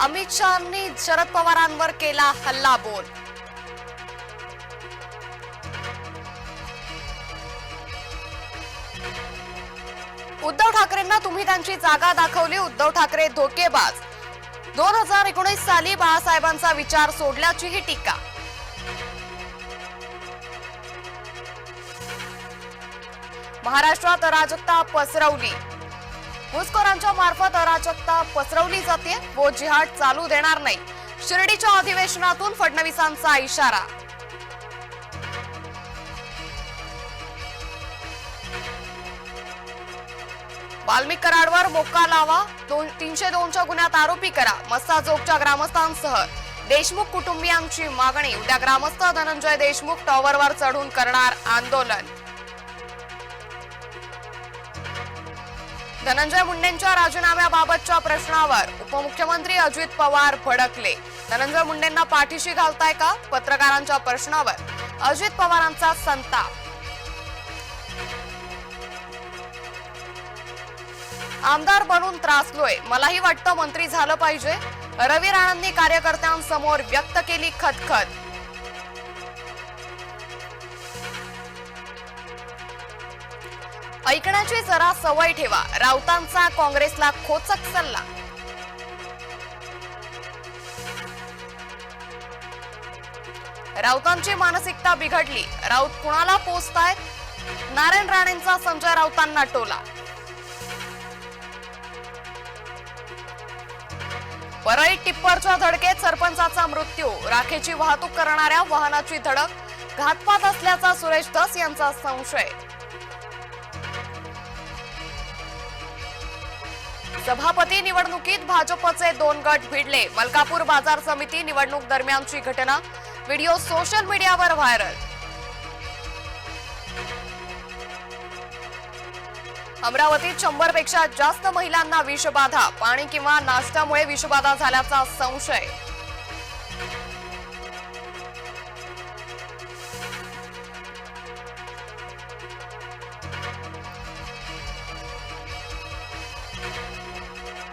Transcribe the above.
अमित शहानी शरद पवारांवर केला हल्ला बोल. उद्धव ठाकरेंना तुम्ही त्यांची जागा दाखवली उद्धव ठाकरे धोकेबाज. दोन हजार एकोणीस साली बाळासाहेबांचा विचार सोडल्याचीही टीका. महाराष्ट्रात अराजकता पसरवली. घुसखोरांच्या मार्फत अराजकता पसरवली जाते. व जिहाड चालू देणार नाही. शिर्डीच्या अधिवेशनातून फडणवीसांचा इशारा. वाल्मिक कराडवर मोक्का लावा. दोन तीनशे दोनच्या गुन्ह्यात आरोपी करा. मस्साजोगच्या ग्रामस्थांसह. देशमुख कुटुंबियांची मागणी. उद्या ग्रामस्थ धनंजय देशमुख टॉवरवर चढून करणार आंदोलन. धनंजय मुंडेंच्या राजीनाम्याबाबतच्या प्रश्नावर उपमुख्यमंत्री अजित पवार भडकले धनंजय मुंडेंना पाठीशी घालताय का? पत्रकारांच्या प्रश्नावर. अजित पवारांचा संताप. आमदार बनून त्रासलोय. मलाही वाटतं मंत्री झालं पाहिजे. रवी राणांनी कार्यकर्त्यांसमोर व्यक्त केली खतखत ऐकण्याची जरा सवय ठेवा. राऊतांचा काँग्रेसला खोचक सल्ला. राऊतांची मानसिकता बिघडली. राऊत कुणाला पोचतायत? नारायण राणेंचा संजय राऊतांना टोला. परळी टिप्परच्या धडकेत सरपंचाचा मृत्यू. राखेची वाहतूक करणाऱ्या वाहनाची धडक. घातपात असल्याचा सुरेश दस यांचा संशय. सभापती निवडणुकीत भाजपचे दोन गट भिडले. मलकापूर बाजार समिती निवडणूक दरम्यानची घटना. व्हिडिओ सोशल मीडियावर व्हायरल. अमरावतीत शंभरपेक्षा जास्त महिलांना विषबाधा. पाणी किंवा नाश्त्यामुळे विषबाधा झाल्याचा संशय.